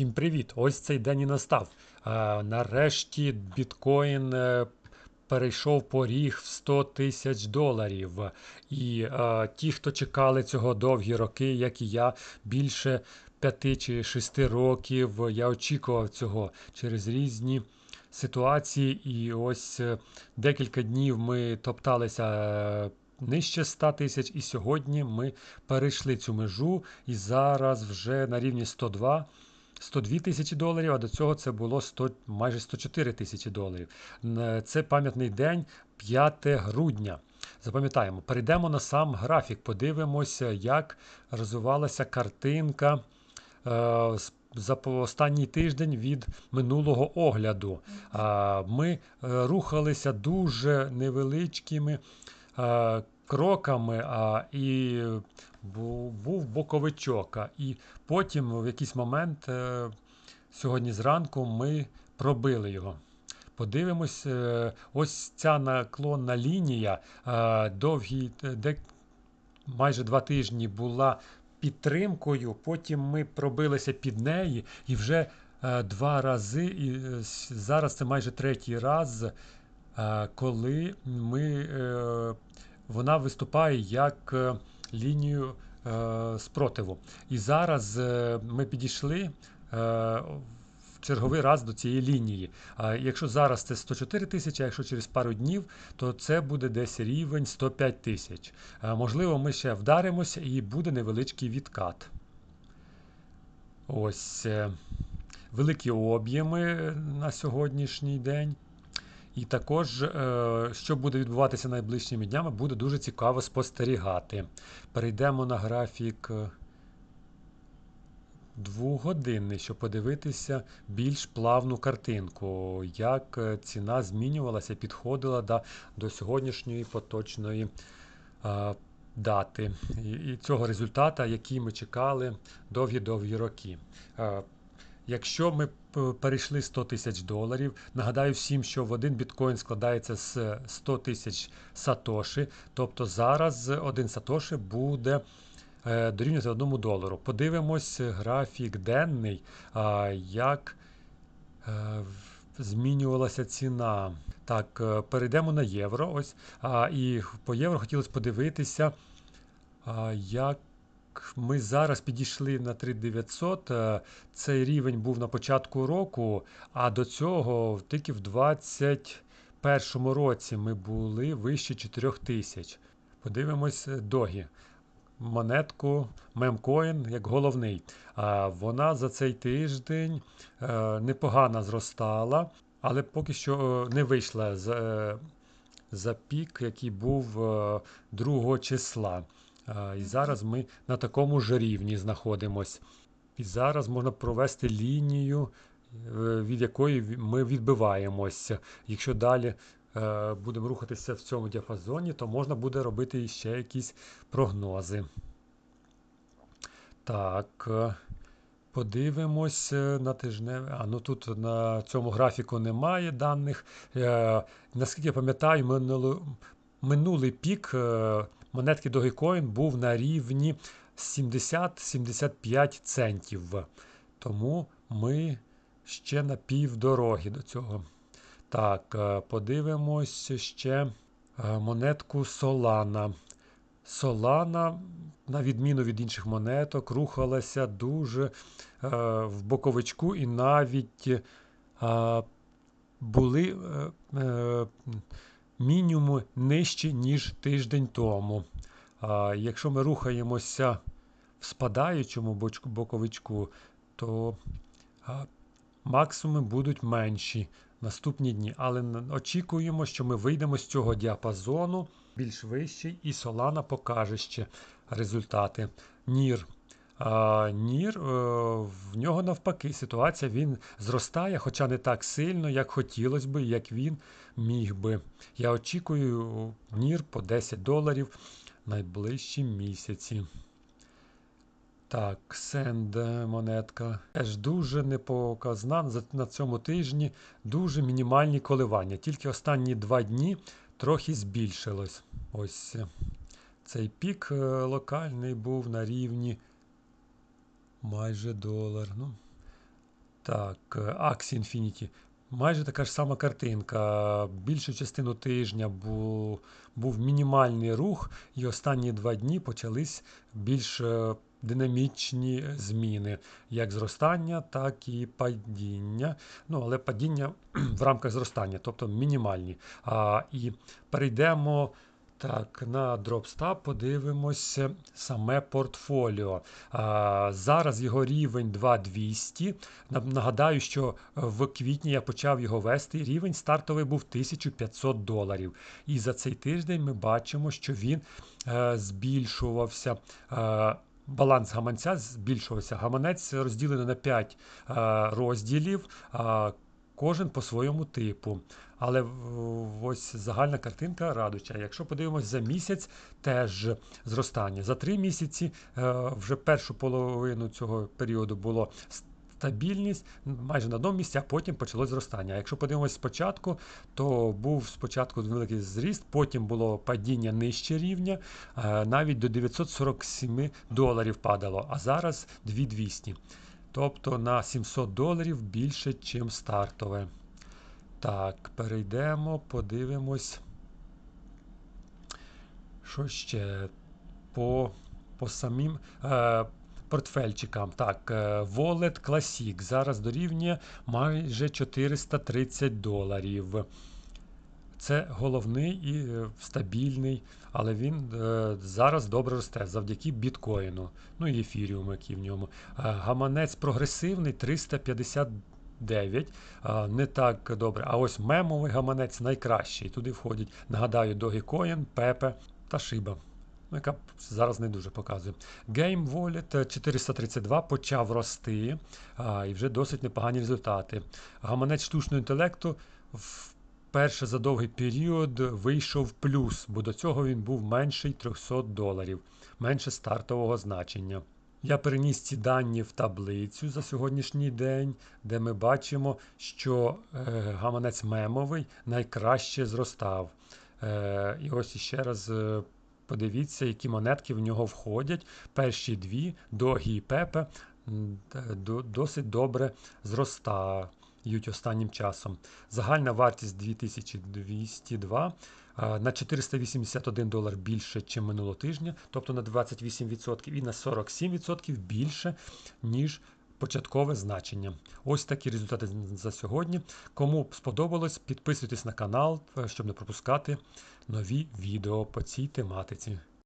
Всім привіт! Ось цей день і настав. А, нарешті біткоін е, перейшов поріг в 100 тисяч доларів. І а, ті, хто чекали цього довгі роки, як і я, більше 5 чи 6 років, я очікував цього через різні ситуації. І ось е, декілька днів ми топталися. е, Нижче 100 тисяч, і сьогодні ми перейшли цю межу, і зараз вже на рівні 102 102 тисячі доларів, а до цього це було 100, майже 104 тисячі доларів. Це пам'ятний день, 5 грудня. Запам'ятаємо, перейдемо на сам графік, подивимося, як розвивалася картинка е, за останній тиждень від минулого огляду. А, Ми е, рухалися дуже невеличкими е, кроками, а, і бу- був боковичок. І потім в якийсь момент е, сьогодні зранку ми пробили його. Подивимось, е, ось ця наклонна лінія е, довгі, де майже два тижні була підтримкою. Потім ми пробилися під неї і вже два рази, і зараз це майже третій раз, коли ми, вона виступає як лінію е, спротиву. І зараз е, ми підійшли. е, в черговий раз до цієї лінії. А якщо зараз це 104 тисячі, а якщо через пару днів, то це буде десь рівень 105 тисяч. Можливо, ми ще вдаримося і буде невеличкий відкат. Ось великі об'єми на сьогоднішній день. І також, е, що буде відбуватися найближчими днями, буде дуже цікаво спостерігати. Перейдемо на графік е, двогодинний, щоб подивитися більш плавну картинку, як е, ціна змінювалася, підходила до, до сьогоднішньої поточної дати і цього результата, який ми чекали довгі-довгі роки. Якщо ми перейшли 100 тисяч доларів, нагадаю всім, що в один біткоін складається з 100 тисяч сатоші, тобто зараз один сатоші буде е, дорівнювати одному долару. Подивимось графік денний, як е, змінювалася ціна. Так, е, перейдемо на євро. Ось, і по євро хотілося подивитися, як ми зараз підійшли на 3900. е, Цей рівень був на початку року, а до цього тільки в 2021 році ми були вище 4000. Подивимось догі. Монетку мемкоін як головний. Вона за цей тиждень е, непогано зростала, але поки що е, не вийшла за, за пік, який був е, 2 числа. І зараз ми на такому ж рівні знаходимось. І зараз можна провести лінію, е, від якої ми відбиваємося. Якщо далі е, будемо рухатися в цьому діапазоні, то можна буде робити ще якісь прогнози. Так. е, Подивимось на тижневе. А ну тут на цьому графіку немає даних. Наскільки я пам'ятаю, минулий пік монетки Dogecoin був на рівні 70-75 центів. Тому ми ще на півдороги до цього. Так, е, подивимось ще е, монетку Solana. Solana, на відміну від інших монеток, рухалася дуже е, в боковичку і навіть е, були е, е, мінімуми нижчі, ніж тиждень тому. А якщо ми рухаємося в спадаючому боковичку, то а, максимуми будуть менші наступні дні. Але очікуємо, що ми вийдемо з цього діапазону більш вищий, і Solana покаже ще результати. Нір. А, Нір, е, в нього навпаки ситуація він зростає, хоча не так сильно, як хотілося би, як він міг би. Я очікую Нір по 10 доларів найближчі місяці. Так, сенд монетка. Теж дуже непоказна на цьому тижні, дуже мінімальні коливання. Тільки останні два дні трохи збільшилось. Ось е, цей пік е, локальний був на рівні майже долар. Ну, Так, е, Axie Infinity. Майже така ж сама картинка. Більшу частину тижня був, був мінімальний рух, і останні два дні почались більш е, динамічні зміни, як зростання, так і падіння. Ну, але падіння в рамках зростання, тобто мінімальні. А, І перейдемо. Так, на DropStab подивимося саме портфоліо. А, зараз його рівень 2200. На- Нагадаю, що в квітні я почав його вести. Рівень стартовий був 1500 доларів. І за цей тиждень ми бачимо, що він е, збільшувався. Е, Баланс гаманця збільшувався. Гаманець розділений на 5 е, розділів, а кожен по своєму типу. Але ось загальна картинка радуча. Якщо подивимось за місяць, теж зростання. За три місяці е, вже першу половину цього періоду було стабільність майже на одному місці, а потім почалось зростання. Якщо подивимось спочатку, то був спочатку великий зріст, потім було падіння нижче рівня, е, навіть до 947 доларів падало, а зараз 2200. Тобто на 700 доларів більше, ніж стартове. Так, перейдемо, подивимось. Що ще по, по самим е, портфельчикам. Так, е, Wallet Classic зараз дорівнює майже 430 доларів. Це головний і е, стабільний, але він е, зараз добре росте завдяки біткоїну. Ну і ефіріуму, який в ньому. Е, гаманець прогресивний 359. е, не так добре. А ось мемовий гаманець найкращий. Туди входять, нагадаю, Dogecoin, Pepe та Shiba. Ну, яка зараз не дуже показує. Game Wallet е, 432 почав рости а, і вже досить непогані результати. Гаманець штучного інтелекту вперше за довгий період вийшов плюс, бо до цього він був менший 300 доларів, менше стартового значення. Я переніс ці дані в таблицю за сьогоднішній день, де ми бачимо, що е, гаманець мемовий найкраще зростав. Е, і ось іще раз е, подивіться, які монетки в нього входять. Перші дві до- досить добре зростають останнім часом. Загальна вартість 2202 а, на 481 долар більше, ніж минулого тижня, тобто на 28% і на 47% більше, ніж початкове значення. Ось такі результати за сьогодні. Кому сподобалось, підписуйтесь на канал, е, щоб не пропускати нові відео по цій тематиці.